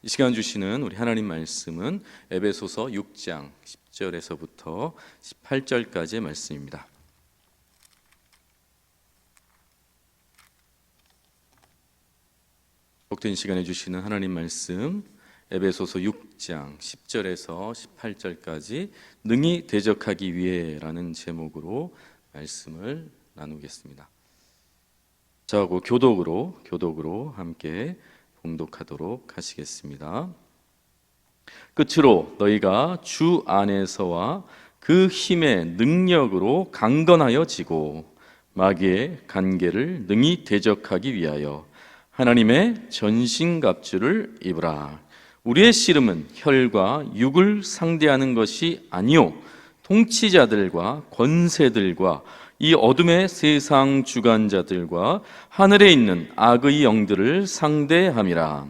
이 시간 주시는 우리 하나님 말씀은 에베소서 6장 10절에서부터 18절까지의 말씀입니다. 복된 시간에 주시는 하나님 말씀 에베소서 6장 10절에서 18절까지 능히 대적하기 위해라는 제목으로 말씀을 나누겠습니다. 저하고 교독으로 교독으로 함께 봉독하도록 하시겠습니다. 끝으로 너희가 주 안에서와 그 힘의 능력으로 강건하여 지고 마귀의 간계를 능히 대적하기 위하여 하나님의 전신갑주를 입으라. 우리의 씨름은 혈과 육을 상대하는 것이 아니요 통치자들과 권세들과 이 어둠의 세상 주관자들과 하늘에 있는 악의 영들을 상대함이라.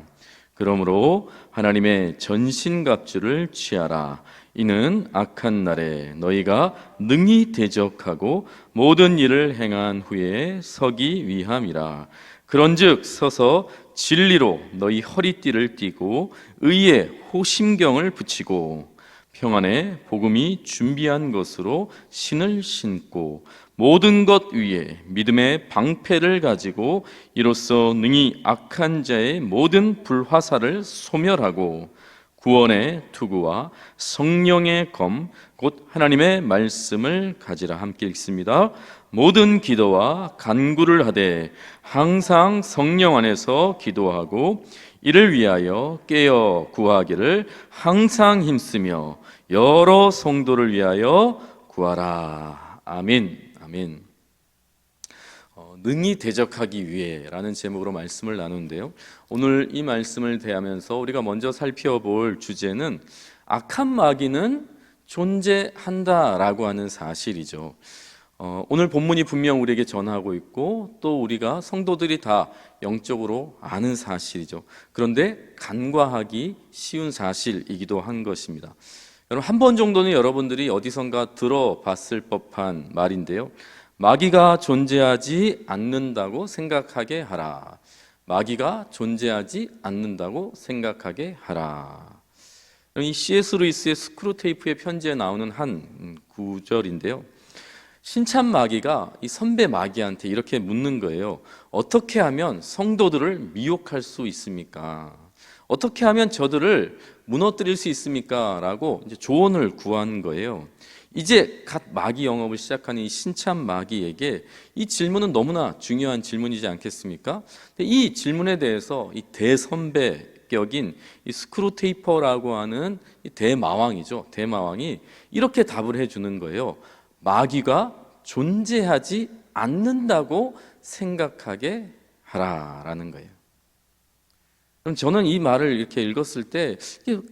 그러므로 하나님의 전신갑주를 취하라. 이는 악한 날에 너희가 능히 대적하고 모든 일을 행한 후에 서기 위함이라. 그런즉 서서 진리로 너희 허리띠를 띠고 의의 호심경을 붙이고 평안의 복음이 준비한 것으로 신을 신고 모든 것 위에 믿음의 방패를 가지고 이로써 능히 악한 자의 모든 불화살을 소멸하고 구원의 투구와 성령의 검 곧 하나님의 말씀을 가지라 함께 읽습니다. 모든 기도와 간구를 하되 항상 성령 안에서 기도하고 이를 위하여 깨어 구하기를 항상 힘쓰며 여러 성도를 위하여 구하라. 아멘. 아멘. 어, 능히 대적하기 위해라는 제목으로 말씀을 나누는데요. 오늘 이 말씀을 대하면서 우리가 먼저 살펴볼 주제는 악한 마귀는 존재한다라고 하는 사실이죠. 어, 오늘 본문이 분명 우리에게 전하고 있고 또 우리가 성도들이 다 영적으로 아는 사실이죠. 그런데 간과하기 쉬운 사실이기도 한 것입니다. 여러분 한 번 정도는 여러분들이 어디선가 들어봤을 법한 말인데요. 마귀가 존재하지 않는다고 생각하게 하라. 마귀가 존재하지 않는다고 생각하게 하라. 이 C.S. 루이스의 스크루 테이프의 편지에 나오는 한 구절인데요. 신참 마귀가 이 선배 마귀한테 이렇게 묻는 거예요. 어떻게 하면 성도들을 미혹할 수 있습니까? 어떻게 하면 저들을 무너뜨릴 수 있습니까? 라고 이제 조언을 구한 거예요. 이제 갓 마귀 영업을 시작하는 이 신참 마귀에게 이 질문은 너무나 중요한 질문이지 않겠습니까? 이 질문에 대해서 이 대선배격인 이 스크루테이퍼라고 하는 이 대마왕이죠. 대마왕이 이렇게 답을 해주는 거예요. 마귀가 존재하지 않는다고 생각하게 하라라는 거예요. 그럼 저는 이 말을 이렇게 읽었을 때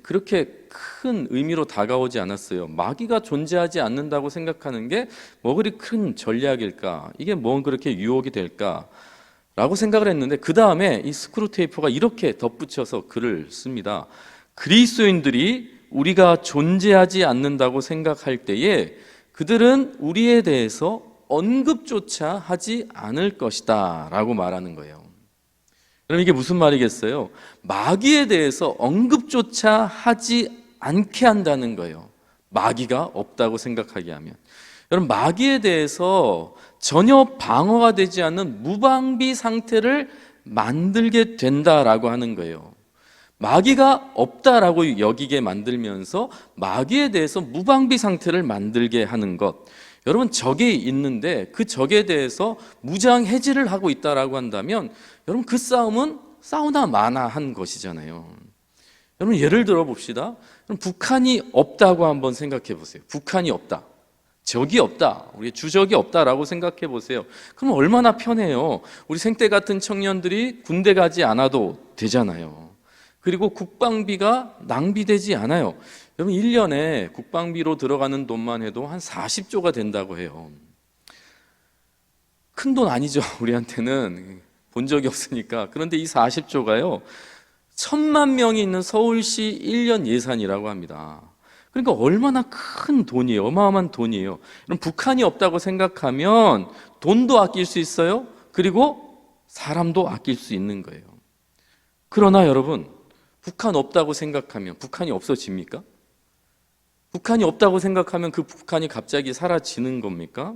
그렇게 큰 의미로 다가오지 않았어요. 마귀가 존재하지 않는다고 생각하는 게 뭐 그리 큰 전략일까? 이게 뭐 그렇게 유혹이 될까? 라고 생각을 했는데 그 다음에 이 스크루 테이퍼가 이렇게 덧붙여서 글을 씁니다. 그리스도인들이 우리가 존재하지 않는다고 생각할 때에 그들은 우리에 대해서 언급조차 하지 않을 것이다 라고 말하는 거예요. 그럼 이게 무슨 말이겠어요? 마귀에 대해서 언급조차 하지 않게 한다는 거예요. 마귀가 없다고 생각하게 하면. 여러분, 마귀에 대해서 전혀 방어가 되지 않는 무방비 상태를 만들게 된다라고 하는 거예요. 마귀가 없다라고 여기게 만들면서 마귀에 대해서 무방비 상태를 만들게 하는 것. 여러분 적이 있는데 그 적에 대해서 무장 해제를 하고 있다라고 한다면 여러분 그 싸움은 싸우나 마나 한 것이잖아요. 여러분 예를 들어 봅시다. 북한이 없다고 한번 생각해 보세요. 북한이 없다. 적이 없다. 우리 주적이 없다라고 생각해 보세요. 그럼 얼마나 편해요. 우리 생때 같은 청년들이 군대 가지 않아도 되잖아요. 그리고 국방비가 낭비되지 않아요. 여러분 1년에 국방비로 들어가는 돈만 해도 한 40조가 된다고 해요. 큰 돈 아니죠. 우리한테는 본 적이 없으니까. 그런데 이 40조가요. 천만 명이 있는 서울시 1년 예산이라고 합니다. 그러니까 얼마나 큰 돈이에요. 어마어마한 돈이에요. 그럼 북한이 없다고 생각하면 돈도 아낄 수 있어요. 그리고 사람도 아낄 수 있는 거예요. 그러나 여러분, 북한 없다고 생각하면 북한이 없어집니까? 북한이 없다고 생각하면 그 북한이 갑자기 사라지는 겁니까?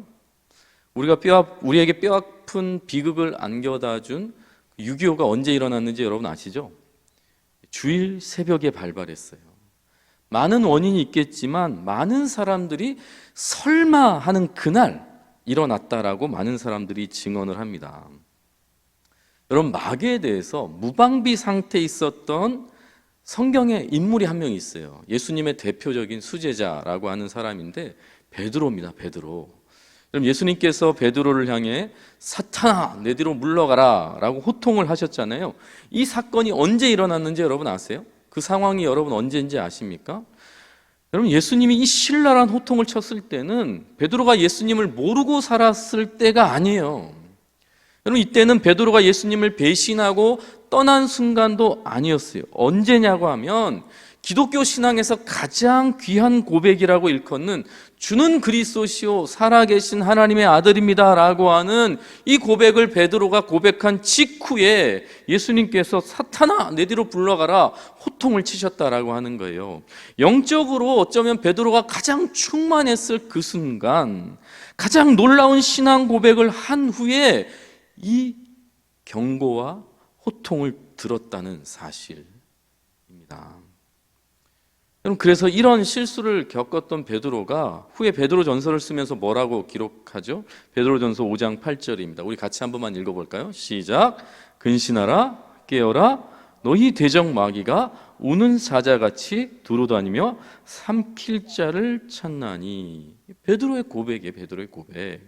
우리가 뼈 우리에게 뼈 아픈 비극을 안겨다 준 6.25가 언제 일어났는지 여러분 아시죠? 주일 새벽에 발발했어요. 많은 원인이 있겠지만 많은 사람들이 설마 하는 그날 일어났다라고 많은 사람들이 증언을 합니다. 여러분 마귀에 대해서 무방비 상태에 있었던 성경에 인물이 한 명 있어요. 예수님의 대표적인 수제자라고 하는 사람인데 베드로입니다. 베드로. 그럼 예수님께서 베드로를 향해 사탄아 내 뒤로 물러가라라고 호통을 하셨잖아요. 이 사건이 언제 일어났는지 여러분 아세요? 그 상황이 여러분 언제인지 아십니까? 여러분 예수님이 이 신랄한 호통을 쳤을 때는 베드로가 예수님을 모르고 살았을 때가 아니에요. 여러분 이때는 베드로가 예수님을 배신하고 떠난 순간도 아니었어요. 언제냐고 하면 기독교 신앙에서 가장 귀한 고백이라고 일컫는 주는 그리스도시요 살아계신 하나님의 아들입니다라고 하는 이 고백을 베드로가 고백한 직후에 예수님께서 사탄아 내 뒤로 불러가라 호통을 치셨다라고 하는 거예요. 영적으로 어쩌면 베드로가 가장 충만했을 그 순간 가장 놀라운 신앙 고백을 한 후에 이 경고와 호통을 들었다는 사실입니다. 여러분 그래서 이런 실수를 겪었던 베드로가 후에 베드로 전서를 쓰면서 뭐라고 기록하죠? 베드로 전서 5장 8절입니다. 우리 같이 한 번만 읽어 볼까요? 시작. 근신하라 깨어라 너희 대적 마귀가 우는 사자같이 두루다니며 삼킬 자를 찾나니 베드로의 고백이에요. 베드로의 고백.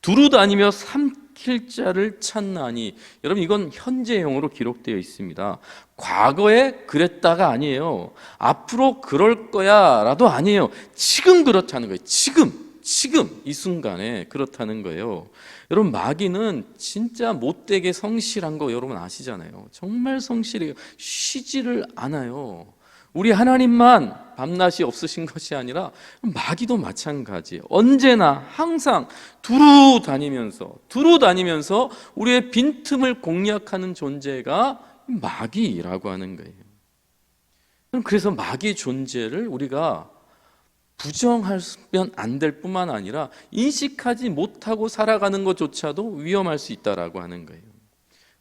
두루 다니며 삼킬 자를 찾나니 여러분 이건 현재형으로 기록되어 있습니다. 과거에 그랬다가 아니에요. 앞으로 그럴 거야라도 아니에요. 지금 그렇다는 거예요. 지금 지금 이 순간에 그렇다는 거예요. 여러분 마귀는 진짜 못되게 성실한 거 여러분 아시잖아요. 정말 성실해요. 쉬지를 않아요. 우리 하나님만 밤낮이 없으신 것이 아니라 마귀도 마찬가지예요. 언제나 항상 두루 다니면서 두루 다니면서 우리의 빈틈을 공략하는 존재가 마귀라고 하는 거예요. 그래서 마귀 존재를 우리가 부정하면 안 될 뿐만 아니라 인식하지 못하고 살아가는 것조차도 위험할 수 있다라고 하는 거예요.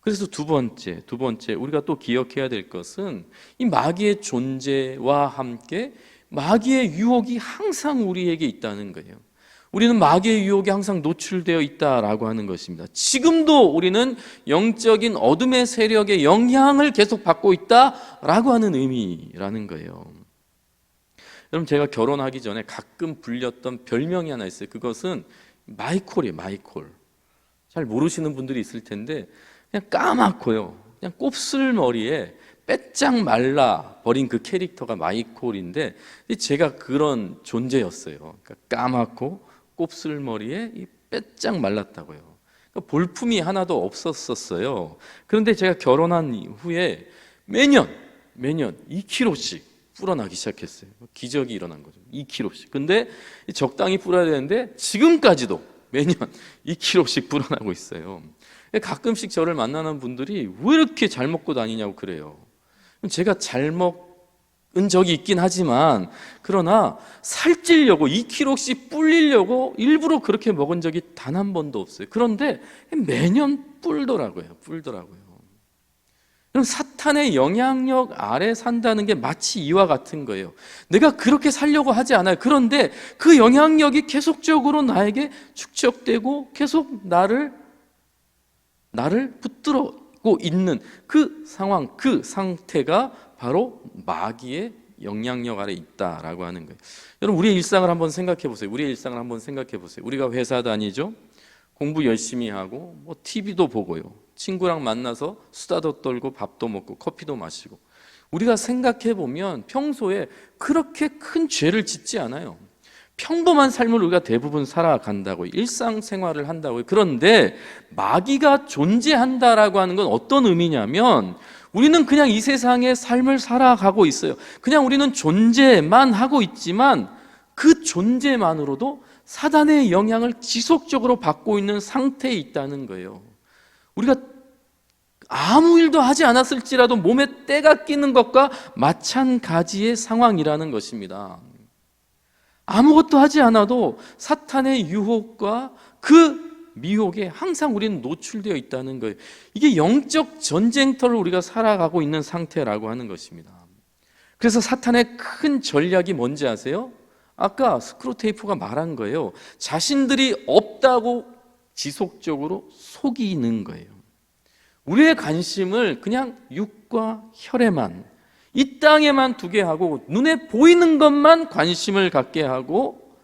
그래서 두 번째, 두 번째 우리가 또 기억해야 될 것은 이 마귀의 존재와 함께 마귀의 유혹이 항상 우리에게 있다는 거예요. 우리는 마귀의 유혹에 항상 노출되어 있다라고 하는 것입니다. 지금도 우리는 영적인 어둠의 세력의 영향을 계속 받고 있다라고 하는 의미라는 거예요. 여러분 제가 결혼하기 전에 가끔 불렸던 별명이 하나 있어요. 그것은 마이콜이에요. 마이콜. 잘 모르시는 분들이 있을 텐데 그냥 까맣고요. 그냥 곱슬머리에 빼짝 말라 버린 그 캐릭터가 마이콜인데 제가 그런 존재였어요. 그러니까 까맣고 곱슬머리에 이 빼짝 말랐다고요. 그러니까 볼품이 하나도 없었었어요. 그런데 제가 결혼한 후에 매년 매년 2kg씩 불어나기 시작했어요. 기적이 일어난 거죠. 2kg씩. 근데 적당히 불어야 되는데 지금까지도 매년 2kg씩 불어나고 있어요. 가끔씩 저를 만나는 분들이 왜 이렇게 잘 먹고 다니냐고 그래요. 제가 잘 먹은 적이 있긴 하지만 그러나 살찌려고 2kg씩 불리려고 일부러 그렇게 먹은 적이 단 한 번도 없어요. 그런데 매년 불더라고요. 불더라고요. 그럼 사탄의 영향력 아래 산다는 게 마치 이와 같은 거예요. 내가 그렇게 살려고 하지 않아요. 그런데 그 영향력이 계속적으로 나에게 축적되고 계속 나를 나를 붙들고 있는 그 상황, 그 상태가 바로 마귀의 영향력 아래 있다라고 하는 거예요. 여러분 우리의 일상을 한번 생각해 보세요. 우리의 일상을 한번 생각해 보세요. 우리가 회사 다니죠. 공부 열심히 하고 뭐 TV도 보고요. 친구랑 만나서 수다도 떨고 밥도 먹고 커피도 마시고 우리가 생각해 보면 평소에 그렇게 큰 죄를 짓지 않아요. 평범한 삶을 우리가 대부분 살아간다고 일상생활을 한다고요. 그런데 마귀가 존재한다라고 하는 건 어떤 의미냐면 우리는 그냥 이 세상의 삶을 살아가고 있어요. 그냥 우리는 존재만 하고 있지만 그 존재만으로도 사단의 영향을 지속적으로 받고 있는 상태에 있다는 거예요. 우리가 아무 일도 하지 않았을지라도 몸에 때가 끼는 것과 마찬가지의 상황이라는 것입니다. 아무것도 하지 않아도 사탄의 유혹과 그 미혹에 항상 우리는 노출되어 있다는 거예요. 이게 영적 전쟁터를 우리가 살아가고 있는 상태라고 하는 것입니다. 그래서 사탄의 큰 전략이 뭔지 아세요? 아까 스크루테이프가 말한 거예요. 자신들이 없다고 지속적으로 속이는 거예요. 우리의 관심을 그냥 육과 혈에만 이 땅에만 두게 하고 눈에 보이는 것만 관심을 갖게 하고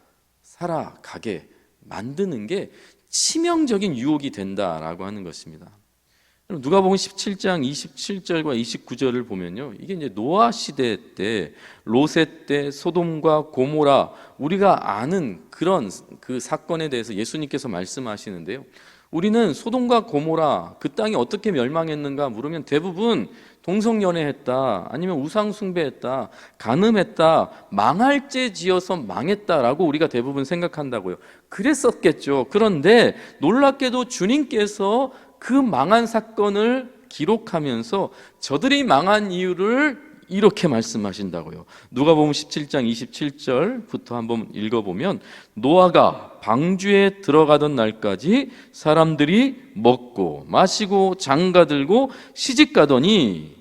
살아가게 만드는 게 치명적인 유혹이 된다라고 하는 것입니다. 누가복음 17장 27절과 29절을 보면요. 이게 이제 노아 시대 때 로세 때 소돔과 고모라 우리가 아는 그런 그 사건에 대해서 예수님께서 말씀하시는데요. 우리는 소돔과 고모라 그 땅이 어떻게 멸망했는가 물으면 대부분 동성연애했다 아니면 우상 숭배했다 간음했다 망할 죄 지어서 망했다라고 우리가 대부분 생각한다고요. 그랬었겠죠. 그런데 놀랍게도 주님께서 그 망한 사건을 기록하면서 저들이 망한 이유를 이렇게 말씀하신다고요. 누가복음 17장 27절부터 한번 읽어 보면 노아가 방주에 들어가던 날까지 사람들이 먹고 마시고 장가 들고 시집 가더니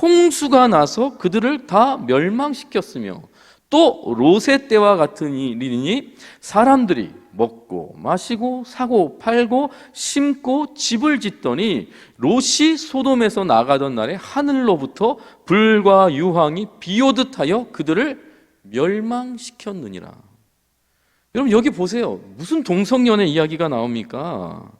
홍수가 나서 그들을 다 멸망시켰으며 또 로세 때와 같은 일이니 사람들이 먹고 마시고 사고 팔고 심고 집을 짓더니 롯이 소돔에서 나가던 날에 하늘로부터 불과 유황이 비오듯 하여 그들을 멸망시켰느니라. 여러분 여기 보세요. 무슨 동성연애 이야기가 나옵니까?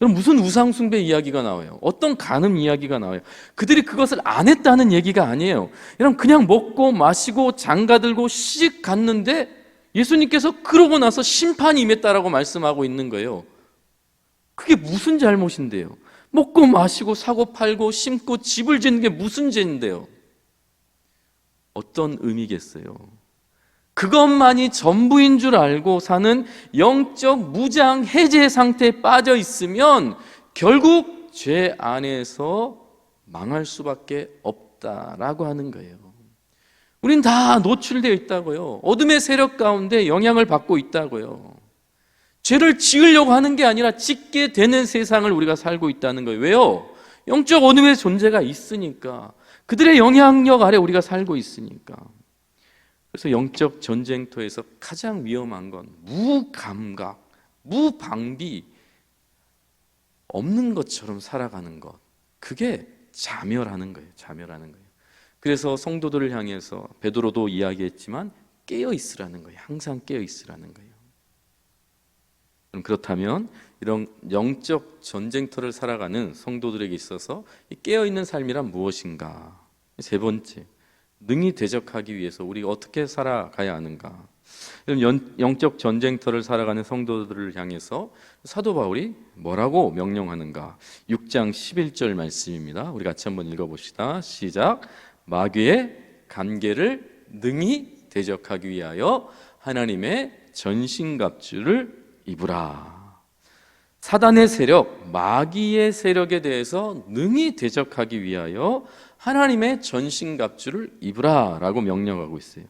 여러분 무슨 우상숭배 이야기가 나와요? 어떤 간음 이야기가 나와요? 그들이 그것을 안 했다는 얘기가 아니에요. 여러분 그냥 먹고 마시고 장가들고 시집 갔는데 예수님께서 그러고 나서 심판이 임했다라고 말씀하고 있는 거예요. 그게 무슨 잘못인데요? 먹고 마시고 사고 팔고 심고 집을 짓는 게 무슨 죄인데요? 어떤 의미겠어요? 그것만이 전부인 줄 알고 사는 영적 무장 해제 상태에 빠져 있으면 결국 죄 안에서 망할 수밖에 없다라고 하는 거예요. 우린 다 노출되어 있다고요. 어둠의 세력 가운데 영향을 받고 있다고요. 죄를 지으려고 하는 게 아니라 짓게 되는 세상을 우리가 살고 있다는 거예요. 왜요? 영적 어둠의 존재가 있으니까. 그들의 영향력 아래 우리가 살고 있으니까. 그래서 영적 전쟁터에서 가장 위험한 건 무감각, 무방비, 없는 것처럼 살아가는 것. 그게 자멸하는 거예요. 자멸하는 거예요. 그래서 성도들을 향해서 베드로도 이야기했지만 깨어 있으라는 거예요. 항상 깨어 있으라는 거예요. 그럼 그렇다면 이런 영적 전쟁터를 살아가는 성도들에게 있어서 깨어 있는 삶이란 무엇인가? 세 번째, 능히 대적하기 위해서 우리가 어떻게 살아가야 하는가? 영적 전쟁터를 살아가는 성도들을 향해서 사도 바울이 뭐라고 명령하는가? 6장 11절 말씀입니다. 우리 같이 한번 읽어봅시다. 시작. 마귀의 관계를 능히 대적하기 위하여 하나님의 전신갑주를 입으라. 사단의 세력, 마귀의 세력에 대해서 능히 대적하기 위하여 하나님의 전신갑주를 입으라라고 명령하고 있어요.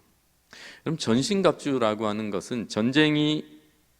그럼 전신갑주라고 하는 것은 전쟁이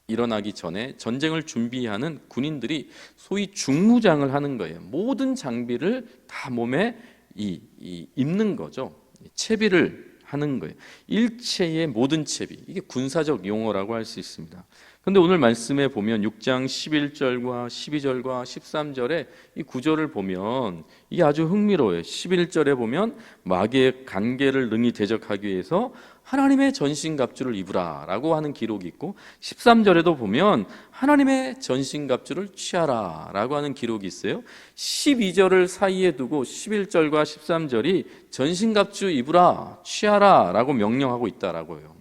일어나기 전에 전쟁을 준비하는 군인들이 소위 중무장을 하는 거예요. 모든 장비를 다 몸에 이, 이 입는 거죠. 채비를 하는 거예요. 일체의 모든 채비. 이게 군사적 용어라고 할 수 있습니다. 근데 오늘 말씀에 보면 6장 11절과 12절과 13절에 이 구절을 보면 이게 아주 흥미로워요. 11절에 보면 마귀의 관계를 능히 대적하기 위해서 하나님의 전신갑주를 입으라라고 하는 기록이 있고 13절에도 보면 하나님의 전신갑주를 취하라라고 하는 기록이 있어요. 12절을 사이에 두고 11절과 13절이 전신갑주 입으라 취하라라고 명령하고 있다라고요.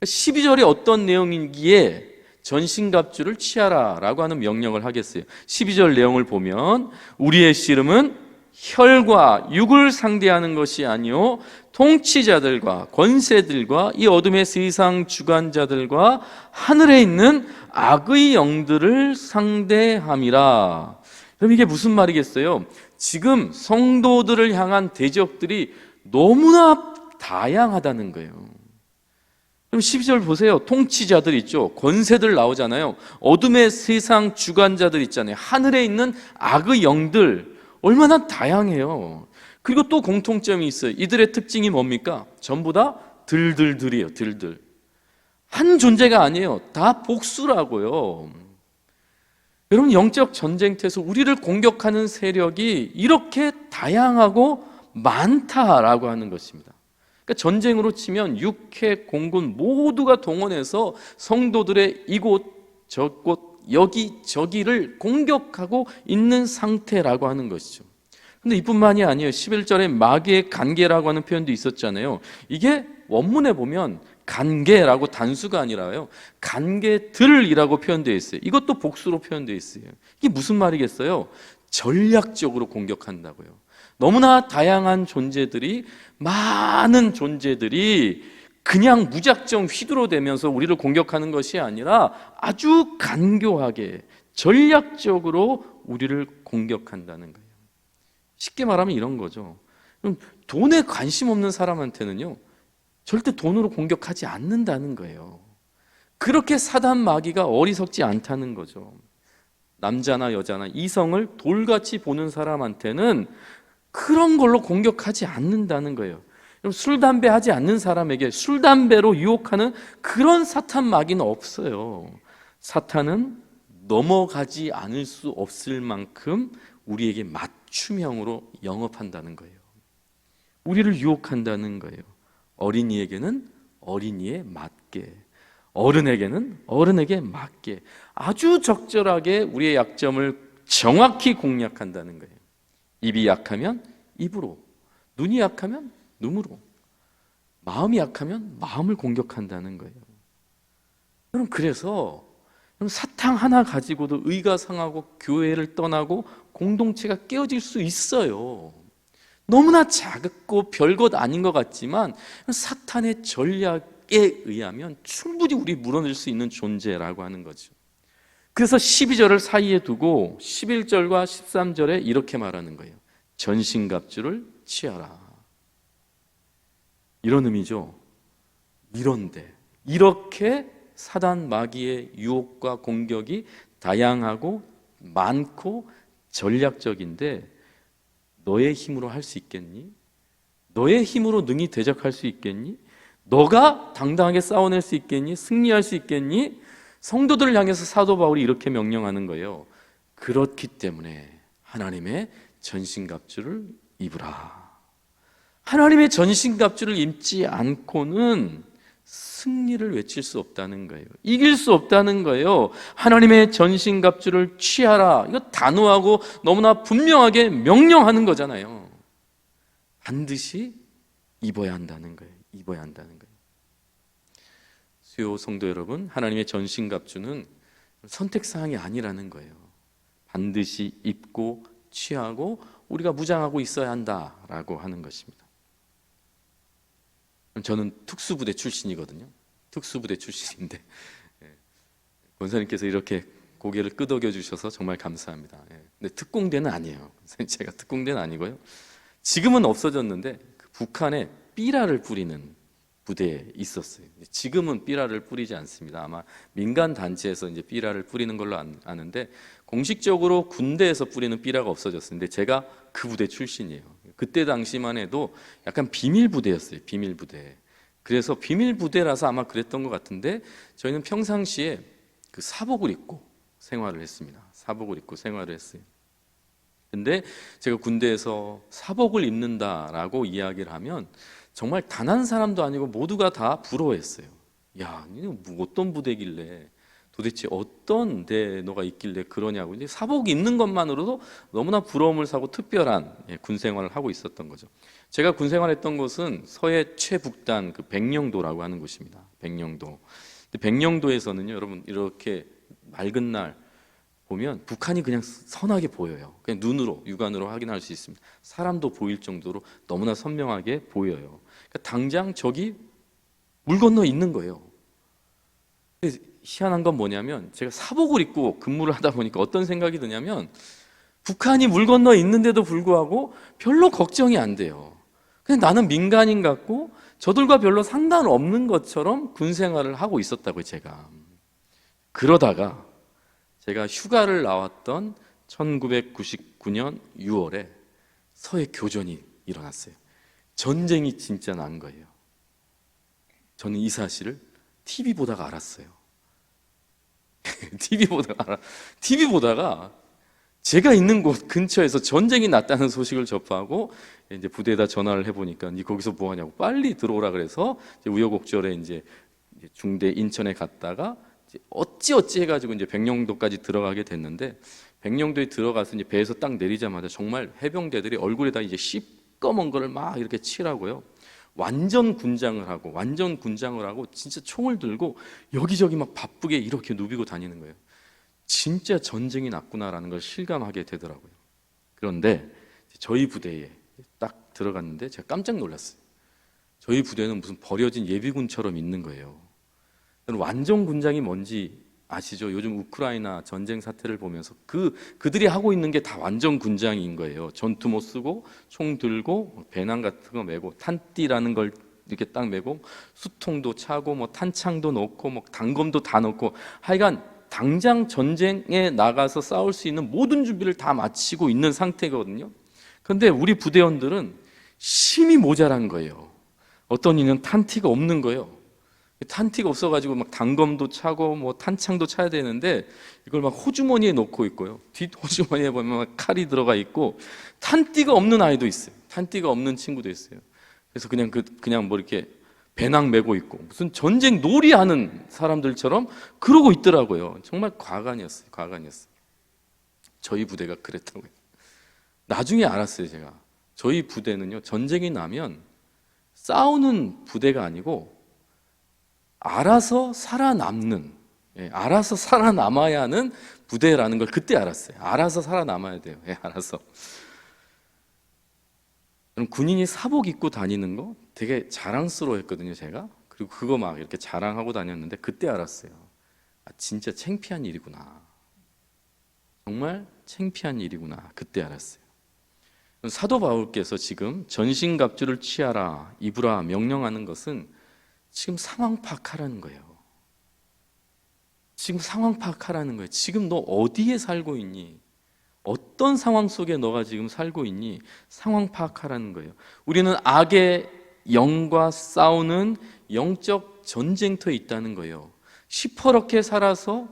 12절이 어떤 내용이기에 전신갑주를 취하라라고 하는 명령을 하겠어요. 12절 내용을 보면 우리의 씨름은 혈과 육을 상대하는 것이 아니요 통치자들과 권세들과 이 어둠의 세상 주관자들과 하늘에 있는 악의 영들을 상대함이라. 그럼 이게 무슨 말이겠어요? 지금 성도들을 향한 대적들이 너무나 다양하다는 거예요. 그럼 12절 보세요. 통치자들 있죠. 권세들 나오잖아요. 어둠의 세상 주관자들 있잖아요. 하늘에 있는 악의 영들 얼마나 다양해요. 그리고 또 공통점이 있어요. 이들의 특징이 뭡니까? 전부 다 들들들이에요. 들들. 한 존재가 아니에요. 다 복수라고요. 여러분 영적 전쟁터에서 우리를 공격하는 세력이 이렇게 다양하고 많다라고 하는 것입니다. 그러니까 전쟁으로 치면 육해 공군 모두가 동원해서 성도들의 이곳 저곳 여기 저기를 공격하고 있는 상태라고 하는 것이죠. 근데 이뿐만이 아니에요. 11절에 마귀의 간계라고 하는 표현도 있었잖아요. 이게 원문에 보면 간계라고 단수가 아니라요. 간계들이라고 표현되어 있어요. 이것도 복수로 표현되어 있어요. 이게 무슨 말이겠어요? 전략적으로 공격한다고요. 너무나 다양한 존재들이 많은 존재들이 그냥 무작정 휘두르대면서 우리를 공격하는 것이 아니라 아주 간교하게 전략적으로 우리를 공격한다는 거예요. 쉽게 말하면 이런 거죠. 그럼 돈에 관심 없는 사람한테는요, 절대 돈으로 공격하지 않는다는 거예요. 그렇게 사단 마귀가 어리석지 않다는 거죠. 남자나 여자나 이성을 돌같이 보는 사람한테는 그런 걸로 공격하지 않는다는 거예요. 술, 담배 하지 않는 사람에게 술, 담배로 유혹하는 그런 사탄 마귀는 없어요. 사탄은 넘어가지 않을 수 없을 만큼 우리에게 맞춤형으로 영업한다는 거예요. 우리를 유혹한다는 거예요. 어린이에게는 어린이에 맞게, 어른에게는 어른에게 맞게 아주 적절하게 우리의 약점을 정확히 공략한다는 거예요. 입이 약하면 입으로, 눈이 약하면 눈으로, 마음이 약하면 마음을 공격한다는 거예요. 여러분 그래서 사탕 하나 가지고도 의가 상하고 교회를 떠나고 공동체가 깨어질 수 있어요. 너무나 작고 별것 아닌 것 같지만 사탄의 전략에 의하면 충분히 우리 무너질 수 있는 존재라고 하는 거죠. 그래서 12절을 사이에 두고 11절과 13절에 이렇게 말하는 거예요. 전신갑주를 취하라. 이런 의미죠. 이런데 이렇게 사단 마귀의 유혹과 공격이 다양하고 많고 전략적인데 너의 힘으로 할 수 있겠니? 너의 힘으로 능히 대적할 수 있겠니? 너가 당당하게 싸워낼 수 있겠니? 승리할 수 있겠니? 성도들을 향해서 사도 바울이 이렇게 명령하는 거예요. 그렇기 때문에 하나님의 전신갑주를 입으라. 하나님의 전신갑주를 입지 않고는 승리를 외칠 수 없다는 거예요. 이길 수 없다는 거예요. 하나님의 전신갑주를 취하라. 이거 단호하고 너무나 분명하게 명령하는 거잖아요. 반드시 입어야 한다는 거예요. 입어야 한다는 거예요. 수요 성도 여러분, 하나님의 전신갑주는 선택사항이 아니라는 거예요. 반드시 입고 취하고 우리가 무장하고 있어야 한다라고 하는 것입니다. 저는 특수부대 출신이거든요. 특수부대 출신인데 예. 권사님께서 이렇게 고개를 끄덕여 주셔서 정말 감사합니다. 예. 근데 특공대는 아니에요. 제가 특공대는 아니고요. 지금은 없어졌는데 그 북한에 삐라를 뿌리는 부대에 있었어요. 지금은 삐라를 뿌리지 않습니다. 아마 민간 단체에서 이제 삐라를 뿌리는 걸로 아는데 공식적으로 군대에서 뿌리는 삐라가 없어졌는데 제가 그 부대 출신이에요. 그때 당시만 해도 약간 비밀 부대였어요. 비밀 부대. 그래서 비밀 부대라서 아마 그랬던 것 같은데 저희는 평상시에 그 사복을 입고 생활을 했습니다. 사복을 입고 생활을 했어요. 근데 제가 군대에서 사복을 입는다라고 이야기를 하면 정말 단 한 사람도 아니고 모두가 다 부러워했어요. 야, 뭐 어떤 부대길래 도대체 어떤 데 너가 있길래 그러냐고 이제 사복 입는 것만으로도 너무나 부러움을 사고 특별한 예, 군 생활을 하고 있었던 거죠. 제가 군 생활했던 곳은 서해 최북단 그 백령도라고 하는 곳입니다. 백령도. 백령도에서는요, 여러분 이렇게 맑은 날 보면 북한이 그냥 선하게 보여요. 그냥 눈으로 육안으로 확인할 수 있습니다. 사람도 보일 정도로 너무나 선명하게 보여요. 그러니까 당장 저기 물 건너 있는 거예요. 희한한 건 뭐냐면 제가 사복을 입고 근무를 하다 보니까 어떤 생각이 드냐면 북한이 물 건너 있는데도 불구하고 별로 걱정이 안 돼요. 그냥 나는 민간인 같고 저들과 별로 상관없는 것처럼 군 생활을 하고 있었다고요, 제가. 그러다가 제가 휴가를 나왔던 1999년 6월에 서해 교전이 일어났어요. 전쟁이 진짜 난 거예요. 저는 이 사실을 TV 보다가 알았어요. TV 보다가 알아. TV 보다가 제가 있는 곳 근처에서 전쟁이 났다는 소식을 접하고 이제 부대에다 전화를 해보니까 니 거기서 뭐 하냐고 빨리 들어오라 그래서 우여곡절에 이제 중대 인천에 갔다가 이제 어찌 어찌 해가지고 이제 백령도까지 들어가게 됐는데 백령도에 들어가서 이제 배에서 딱 내리자마자 정말 해병대들이 얼굴에다 이제 시꺼먼 거를 막 이렇게 칠하고요. 완전 군장을 하고 완전 군장을 하고 진짜 총을 들고 여기저기 막 바쁘게 이렇게 누비고 다니는 거예요. 진짜 전쟁이 났구나라는 걸 실감하게 되더라고요. 그런데 저희 부대에 딱 들어갔는데 제가 깜짝 놀랐어요. 저희 부대는 무슨 버려진 예비군처럼 있는 거예요. 완전 군장이 뭔지 아시죠? 요즘 우크라이나 전쟁 사태를 보면서 그 그들이 하고 있는 게 다 완전 군장인 거예요. 전투 못 쓰고 총 들고 배낭 같은 거 메고 탄띠라는 걸 이렇게 딱 메고 수통도 차고 뭐 탄창도 넣고 뭐 단검도 다 넣고 하여간 당장 전쟁에 나가서 싸울 수 있는 모든 준비를 다 마치고 있는 상태거든요. 그런데 우리 부대원들은 힘이 모자란 거예요. 어떤 이는 탄티가 없는 거예요. 탄티가 없어가지고 막 단검도 차고 뭐 탄창도 차야 되는데 이걸 막 호주머니에 넣고 있고요. 뒷 호주머니에 보면 막 칼이 들어가 있고 탄띠가 없는 아이도 있어요. 탄띠가 없는 친구도 있어요. 그래서 그냥 그 그냥 뭐 이렇게 배낭 메고 있고 무슨 전쟁 놀이하는 사람들처럼 그러고 있더라고요. 정말 과간이었어요. 과간이었어요. 저희 부대가 그랬다고요. 나중에 알았어요, 제가. 저희 부대는요. 전쟁이 나면 싸우는 부대가 아니고 알아서 살아남는 예, 알아서 살아남아야 하는 부대라는 걸 그때 알았어요. 알아서 살아남아야 돼요. 예, 알아서. 그럼 군인이 사복 입고 다니는 거 되게 자랑스러워했거든요, 제가. 그리고 그거 막 이렇게 자랑하고 다녔는데 그때 알았어요. 아, 진짜 창피한 일이구나. 정말 창피한 일이구나. 그때 알았어요. 사도 바울께서 지금 전신 갑주를 취하라, 입으라 명령하는 것은 지금 상황 파악하라는 거예요. 지금 상황 파악하라는 거예요. 지금 너 어디에 살고 있니? 어떤 상황 속에 너가 지금 살고 있니? 상황 파악하라는 거예요. 우리는 악의 영과 싸우는 영적 전쟁터에 있다는 거예요. 시퍼렇게 살아서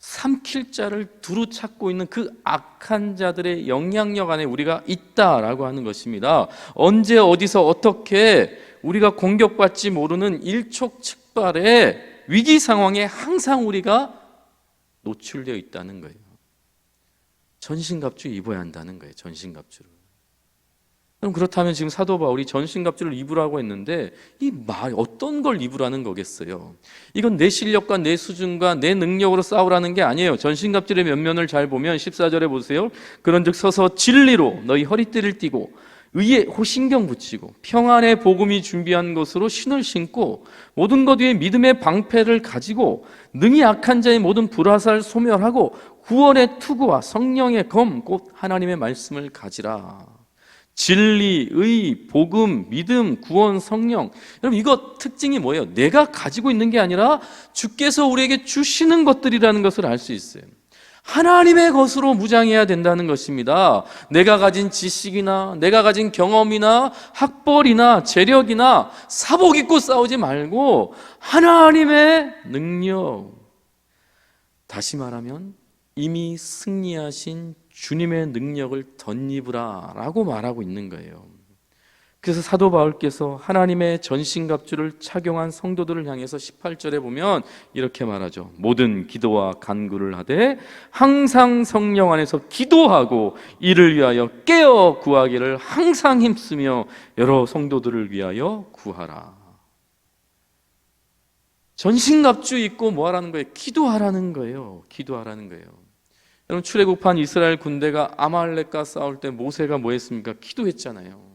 삼킬 자를 두루 찾고 있는 그 악한 자들의 영향력 안에 우리가 있다라고 하는 것입니다. 언제 어디서 어떻게 우리가 공격받지 모르는 일촉즉발의 위기 상황에 항상 우리가 노출되어 있다는 거예요. 전신갑주 입어야 한다는 거예요. 전신갑주를. 그럼 그렇다면 지금 사도 바울이 전신갑주를 입으라고 했는데 이 말 어떤 걸 입으라는 거겠어요? 이건 내 실력과 내 수준과 내 능력으로 싸우라는 게 아니에요. 전신갑주의 면면을 잘 보면 14절에 보세요. 그런즉 서서 진리로 너희 허리띠를 띠고 의에 호신경 붙이고 평안의 복음이 준비한 것으로 신을 신고 모든 것 위에 믿음의 방패를 가지고 능히 악한 자의 모든 불화살 소멸하고 구원의 투구와 성령의 검 곧 하나님의 말씀을 가지라. 진리, 의, 복음, 믿음, 구원, 성령. 여러분 이거 특징이 뭐예요? 내가 가지고 있는 게 아니라 주께서 우리에게 주시는 것들이라는 것을 알 수 있어요. 하나님의 것으로 무장해야 된다는 것입니다. 내가 가진 지식이나 내가 가진 경험이나 학벌이나 재력이나 사복 입고 싸우지 말고 하나님의 능력. 다시 말하면 이미 승리하신 주님의 능력을 덧입으라 라고 말하고 있는 거예요. 그래서 사도 바울께서 하나님의 전신갑주를 착용한 성도들을 향해서 18절에 보면 이렇게 말하죠. 모든 기도와 간구를 하되 항상 성령 안에서 기도하고 이를 위하여 깨어 구하기를 항상 힘쓰며 여러 성도들을 위하여 구하라. 전신갑주 입고 뭐 하라는 거예요? 기도하라는 거예요. 기도하라는 거예요. 여러분 출애굽한 이스라엘 군대가 아말렉과 싸울 때 모세가 뭐 했습니까? 기도했잖아요.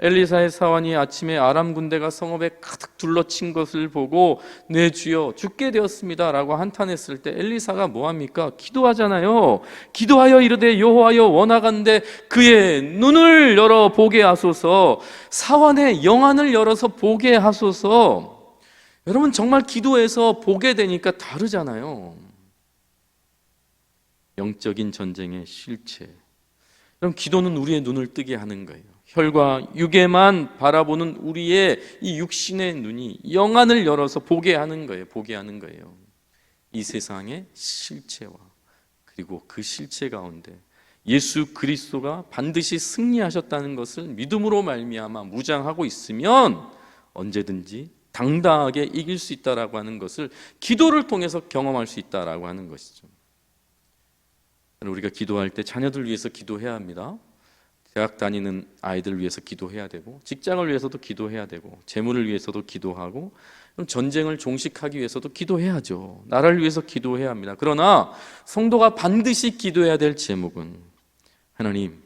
엘리사의 사환이 아침에 아람 군대가 성읍에 가득 둘러친 것을 보고 내 주여 죽게 되었습니다라고 한탄했을 때 엘리사가 뭐 합니까? 기도하잖아요. 기도하여 이르되 여호와여 원하간대 그의 눈을 열어 보게 하소서 사환의 영안을 열어서 보게 하소서 여러분 정말 기도해서 보게 되니까 다르잖아요. 영적인 전쟁의 실체. 그럼 기도는 우리의 눈을 뜨게 하는 거예요. 혈과 육에만 바라보는 우리의 이 육신의 눈이 영안을 열어서 보게 하는 거예요. 보게 하는 거예요. 이 세상의 실체와 그리고 그 실체 가운데 예수 그리스도가 반드시 승리하셨다는 것을 믿음으로 말미암아 무장하고 있으면 언제든지 당당하게 이길 수 있다라고 하는 것을 기도를 통해서 경험할 수 있다라고 하는 것이죠. 우리가 기도할 때 자녀들 위해서 기도해야 합니다. 대학 다니는 아이들 위해서 기도해야 되고 직장을 위해서도 기도해야 되고 재물을 위해서도 기도하고 그럼 전쟁을 종식하기 위해서도 기도해야죠. 나라를 위해서 기도해야 합니다. 그러나 성도가 반드시 기도해야 될 제목은 하나님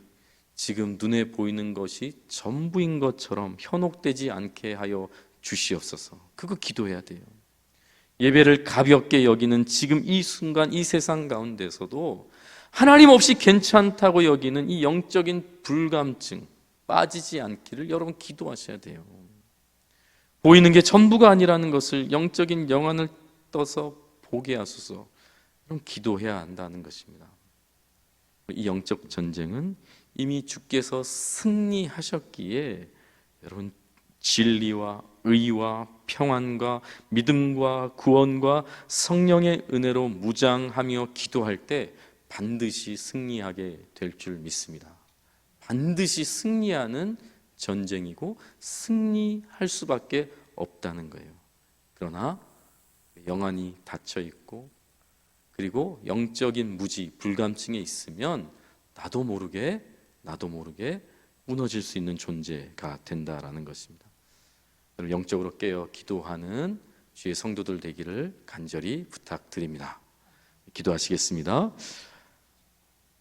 지금 눈에 보이는 것이 전부인 것처럼 현혹되지 않게 하여 주시옵소서. 그거 기도해야 돼요. 예배를 가볍게 여기는 지금 이 순간 이 세상 가운데서도 하나님 없이 괜찮다고 여기는 이 영적인 불감증 빠지지 않기를 여러분 기도하셔야 돼요. 보이는 게 전부가 아니라는 것을 영적인 영안을 떠서 보게 하소서. 그럼 기도해야 한다는 것입니다. 이 영적 전쟁은 이미 주께서 승리하셨기에 여러분 진리와 의와 평안과 믿음과 구원과 성령의 은혜로 무장하며 기도할 때 반드시 승리하게 될 줄 믿습니다. 반드시 승리하는 전쟁이고 승리할 수밖에 없다는 거예요. 그러나 영안이 닫혀 있고 그리고 영적인 무지, 불감증에 있으면 나도 모르게 나도 모르게 무너질 수 있는 존재가 된다라는 것입니다. 영적으로 깨어 기도하는 주의 성도들 되기를 간절히 부탁드립니다. 기도하시겠습니다.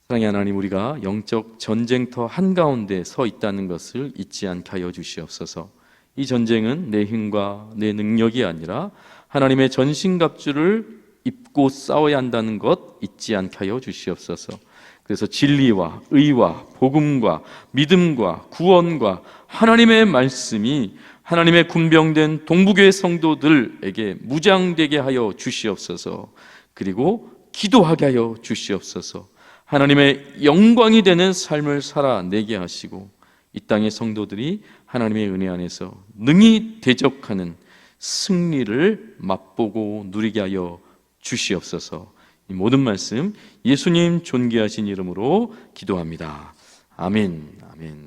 사랑의 하나님 우리가 영적 전쟁터 한가운데 서 있다는 것을 잊지 않게 하여 주시옵소서. 이 전쟁은 내 힘과 내 능력이 아니라 하나님의 전신갑주를 입고 싸워야 한다는 것 잊지 않게 하여 주시옵소서. 그래서 진리와 의와 복음과 믿음과 구원과 하나님의 말씀이 하나님의 군병된 동북의 성도들에게 무장되게 하여 주시옵소서. 그리고 기도하게 하여 주시옵소서. 하나님의 영광이 되는 삶을 살아내게 하시고 이 땅의 성도들이 하나님의 은혜 안에서 능히 대적하는 승리를 맛보고 누리게 하여 주시옵소서. 이 모든 말씀 예수님 존귀하신 이름으로 기도합니다. 아멘. 아멘.